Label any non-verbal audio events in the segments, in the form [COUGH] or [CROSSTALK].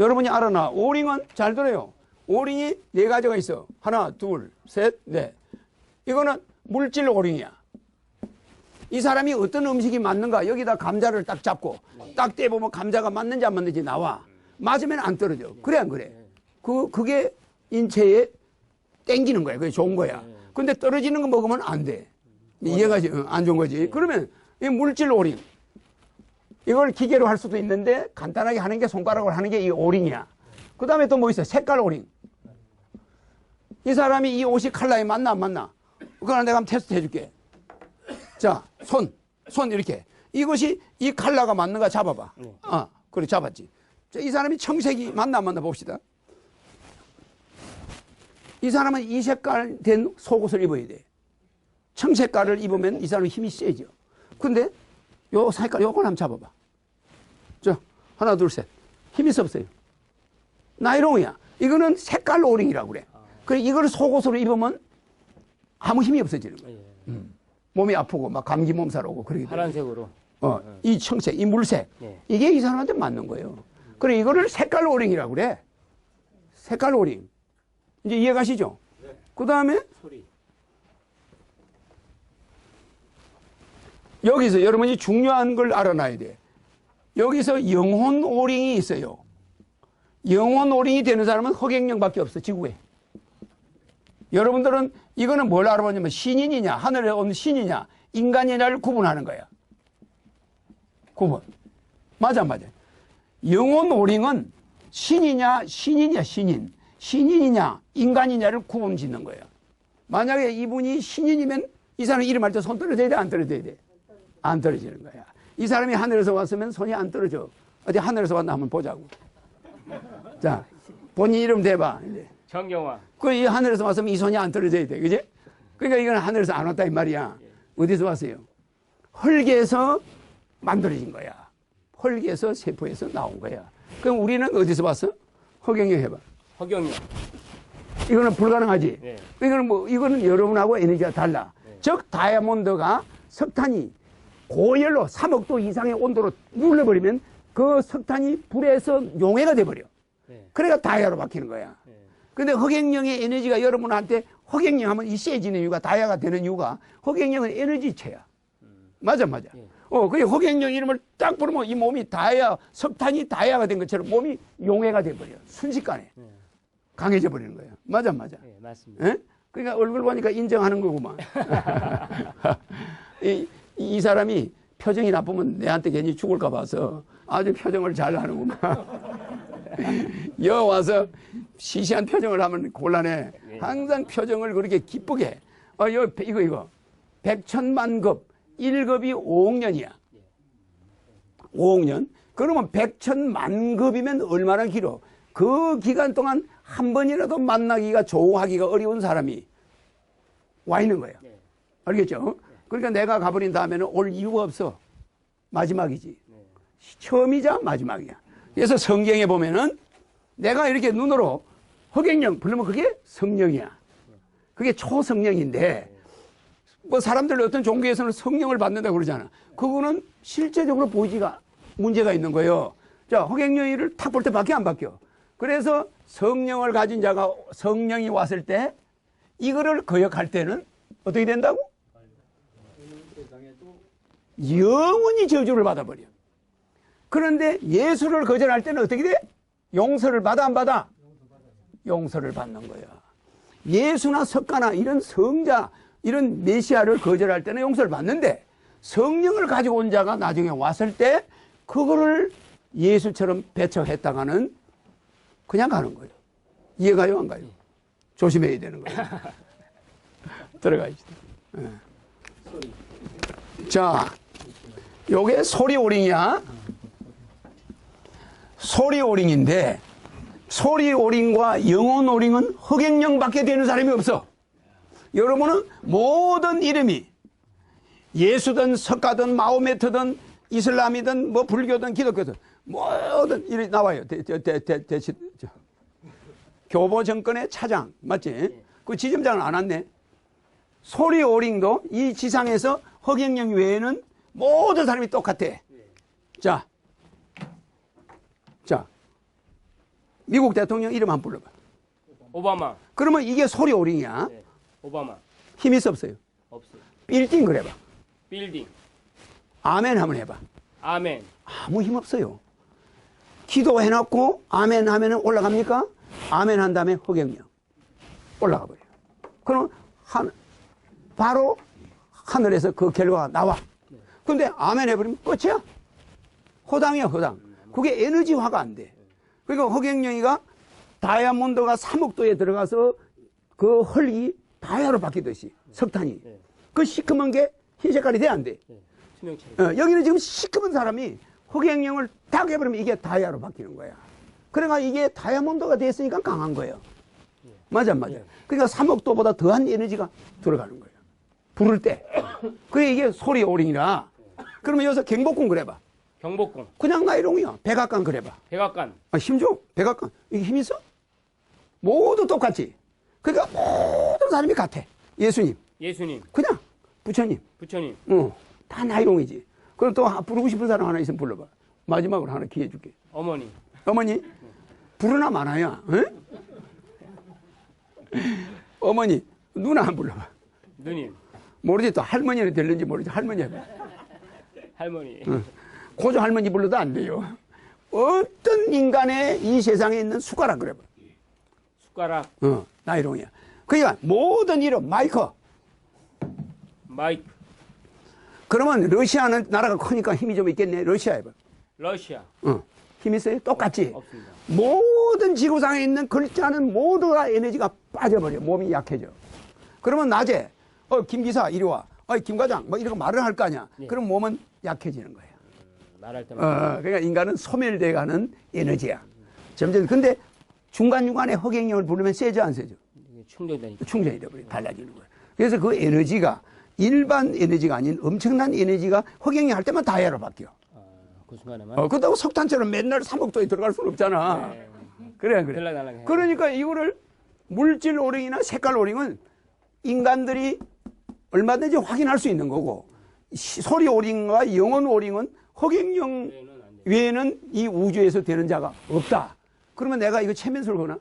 여러분이 알아나 오링은 잘 들어요. 오링이 네 가지가 있어. 하나, 둘, 셋, 넷. 이거는 물질 오링이야. 이 사람이 어떤 음식이 맞는가 여기다 감자를 딱 잡고 딱 떼보면 감자가 맞는지 안 맞는지 나와. 맞으면 안 떨어져. 그래 안 그래? 그 그게 인체에 땡기는 거야. 그게 좋은 거야. 근데 떨어지는 거 먹으면 안 돼. 이해가지? 어, 안 좋은 거지. 그러면 이 물질 오링. 이걸 기계로 할 수도 있는데 간단하게 하는 게 손가락으로 하는 게 이 오링이야. 그 다음에 또 뭐 있어? 색깔 오링. 이 사람이 이 옷이 컬러에 맞나 안 맞나? 그걸 내가 한번 테스트 해줄게. 자, 손, 손 이렇게. 이것이 이 컬러가 맞는가 잡아봐. 아, 그래 잡았지. 자, 이 사람이 청색이 맞나 안 맞나 봅시다. 이 사람은 이 색깔 된 속옷을 입어야 돼. 청색깔을 입으면 이 사람은 힘이 세죠. 근데 요 색깔 요걸 한번 잡아봐. 자, 하나, 둘, 셋. 힘이 없어요. 나이롱이야. 이거는 색깔 오링이라고 그래. 그래, 이걸 속옷으로 입으면 아무 힘이 없어지는 거야. 예. 몸이 아프고 막 감기 몸살 오고 그러기 때문에. 파란색으로. 어, 이 청색, 이 물색. 네. 이게 이 사람한테 맞는 거예요. 그래, 이거를 색깔 오링이라고 그래. 색깔 오링. 이제 이해 가시죠? 그 다음에 소리. 여기서 여러분이 중요한 걸 알아놔야 돼. 여기서 영혼 오링이 있어요. 영혼 오링이 되는 사람은 허경영밖에 없어, 지구에. 여러분들은 이거는 뭘 알아보냐면 신인이냐, 하늘에 온 신이냐, 인간이냐를 구분하는 거야. 구분. 맞아, 맞아. 영혼 오링은 신이냐, 신이냐, 신인. 신인이냐, 인간이냐를 구분 짓는 거야. 만약에 이분이 신인이면 이 사람 이름할 때 손 떨어져야 돼, 안 떨어져야 돼? 안 떨어지는 거야. 이 사람이 하늘에서 왔으면 손이 안 떨어져. 어디 하늘에서 왔나 한번 보자고. 자, 본인 이름 대봐. 정경화. 그 이 하늘에서 왔으면 이 손이 안 떨어져야 돼. 그지? 그러니까 이건 하늘에서 안 왔다 이 말이야. 어디서 왔어요? 헐게에서 만들어진 거야. 헐게에서 세포에서 나온 거야. 그럼 우리는 어디서 왔어? 허경영 해봐. 허경영. 이거는 불가능하지. 네. 이거는 뭐 이거는 여러분하고 에너지가 달라. 즉 다이아몬드가 석탄이 고열로 3억도 이상의 온도로 눌러버리면 그 석탄이 불에서 용해가 돼버려. 네. 그래가 다이아로 바뀌는 거야. 네. 근데 허경영의 에너지가 여러분한테 허경영 하면 이 세지는 이유가 다이아가 되는 이유가 허경영은 에너지체야. 맞아, 맞아. 예. 어, 그게 허경영 이름을 딱 부르면 이 몸이 다이아, 석탄이 다이아가 된 것처럼 몸이 용해가 돼버려. 순식간에. 네. 강해져 버리는 거예요. 맞아, 맞아. 네, 맞습니다. 예? 그러니까 얼굴 보니까 인정하는 거구만. [LAUGHS] [LAUGHS] 이, 이 사람이 표정이 나쁘면 내한테 괜히 죽을까 봐서 아주 표정을 잘 하는구만. [LAUGHS] 여 와서 시시한 표정을 하면 곤란해. 항상 표정을 그렇게 기쁘게. 어, 여, 이거, 이거. 백천만 급. 1급이 5억 년이야. 5억 년? 그러면 백천만 급이면 얼마나 길어? 그 기간 동안 한 번이라도 만나기가 조우하기가 어려운 사람이 와 있는 거야. 네. 알겠죠? 그러니까 내가 가버린 다음에는 올 이유가 없어. 마지막이지. 처음이자 마지막이야. 그래서 성경에 보면은 내가 이렇게 눈으로 허경영 부르면 그게 성령이야. 그게 초성령인데 뭐 사람들 어떤 종교에서는 성령을 받는다고 그러잖아. 그거는 실제적으로 보이지가 문제가 있는 거예요. 자, 허경영이를 탁 볼 때 밖에 안 바뀌어. 그래서 성령을 가진 자가 성령이 왔을 때 이거를 거역할 때는 어떻게 된다고? 영원히 저주를 받아버려. 그런데 예수를 거절할 때는 어떻게 돼? 용서를 받아 안 받아? 용서를 받는 거야. 예수나 석가나 이런 성자, 이런 메시아를 거절할 때는 용서를 받는데 성령을 가지고 온 자가 나중에 왔을 때 그거를 예수처럼 배척했다가는 그냥 가는 거예요. 이해가요? 안 가요? 조심해야 되는 거예요. [LAUGHS] 들어가야지. 예. 자, 요게 소리 오링이야. 소리 오링인데, 소리 오링과 영혼 오링은 흑행령밖에 되는 사람이 없어. 여러분은 모든 이름이 예수든 석가든 마호메트든 이슬람이든 뭐 불교든 기독교든 모든 이름이 나와요. 대, 대, 대, 대, 대, 저, 교보 정권의 차장 맞지? 그 지점장은 안 왔네. 소리 오링도 이 지상에서 허경영 외에는 모든 사람이 똑같아. 자, 자, 미국 대통령 이름 한번 불러봐. 오바마. 그러면 이게 소리 오링이야. 네. 오바마. 힘이 있어 없어요. 없어요. 빌딩 그래봐. 빌딩. 아멘 한번 해봐. 아멘. 아무 힘 없어요. 기도해놓고 아멘 하면 올라갑니까? 아멘 한 다음에 허경영 올라가 버려요. 그럼 한 바로 하늘에서 그 결과가 나와. 근데 아멘 해버리면 끝이야. 허당이야 허당. 그게 에너지화가 안 돼. 그러니까 허경영이가 다이아몬드가 3억도에 들어가서 그 헐이 다이아로 바뀌듯이 석탄이. 네. 그 시커먼 게 흰 색깔이 돼 안 돼? 네. 어, 여기는 지금 시커먼 사람이 흑행령을 딱 해버리면 이게 다이아로 바뀌는 거야. 그러니까 이게 다이아몬드가 됐으니까 강한 거예요. 맞아, 맞아. 예. 그러니까 3억도보다 더한 에너지가 들어가는 거예요. 부를 때. 그게 이게 소리 오링이라. 그러면 여기서 경복궁 그래봐. 경복궁. 그냥 나이롱이야. 백악관 그래봐. 백악관. 아, 힘 줘. 백악관. 이게 힘 있어? 모두 똑같지. 그러니까 모든 사람이 같아. 예수님. 예수님. 그냥 부처님. 부처님. 어, 다 나이롱이지. 그럼 또 부르고 싶은 사람 하나 있으면 불러봐. 마지막으로 하나 기회 줄게. 어머니. 어머니, 부르나 마나야? 응? 어머니, 누나 한 불러봐. 누님. 모르지 또 할머니는 될는지 모르지. 할머니 해봐. 할머니. 고조 할머니 불러도 안 돼요. 어떤 인간의 이 세상에 있는 숟가락 그래봐. 숟가락. 어, 나이롱이야. 그러니까 모든 이름 마이크. 마이크. 그러면 러시아는 나라가 크니까 힘이 좀 있겠네. 러시아 해봐. 러시아. 어, 힘 있어요? 똑같지? 없습니다. 모든 지구상에 있는 글자는 모두가 에너지가 빠져버려. 몸이 약해져. 그러면 낮에, 어, 김 기사, 이리 와. 어, 김 과장, 뭐 이런 거 말을 할 거 아니야. 예. 그럼 몸은 약해지는 거야. 말할 때마다. 어, 그러니까 인간은 소멸돼 가는 에너지야. 점점, 근데 중간중간에 허경영을 부르면 세죠, 안 세죠? 충전되니까. 충전이 돼버려. 달라지는 거야. 그래서 그 에너지가 일반 에너지가 아닌 엄청난 에너지가 허경영 할 때만 다이아로 바뀌어. 아, 그 순간에만. 어, 그렇다고 석탄처럼 맨날 3억도에 들어갈 수는 없잖아. 네. 그래, 그래. 그러니까 이거를 물질 오링이나 색깔 오링은 인간들이 얼마든지 확인할 수 있는 거고 시- 소리 오링과 영혼 오링은 허경영 외에는 이 우주에서 되는 자가 없다. 그러면 내가 이거 최면술 거나?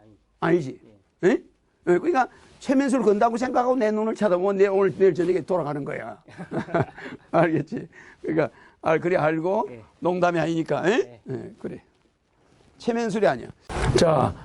아니. 아니지. 예? 예, 그러니까 최면술 건다고 생각하고 내 눈을 쳐다보면 내 오늘 내일 저녁에 돌아가는 거야. [LAUGHS] [LAUGHS] 알겠지? 그러니까 아, 그래 알고 예. 농담이 아니니까. 예? 예, 그래. 최면술이 아니야. 자,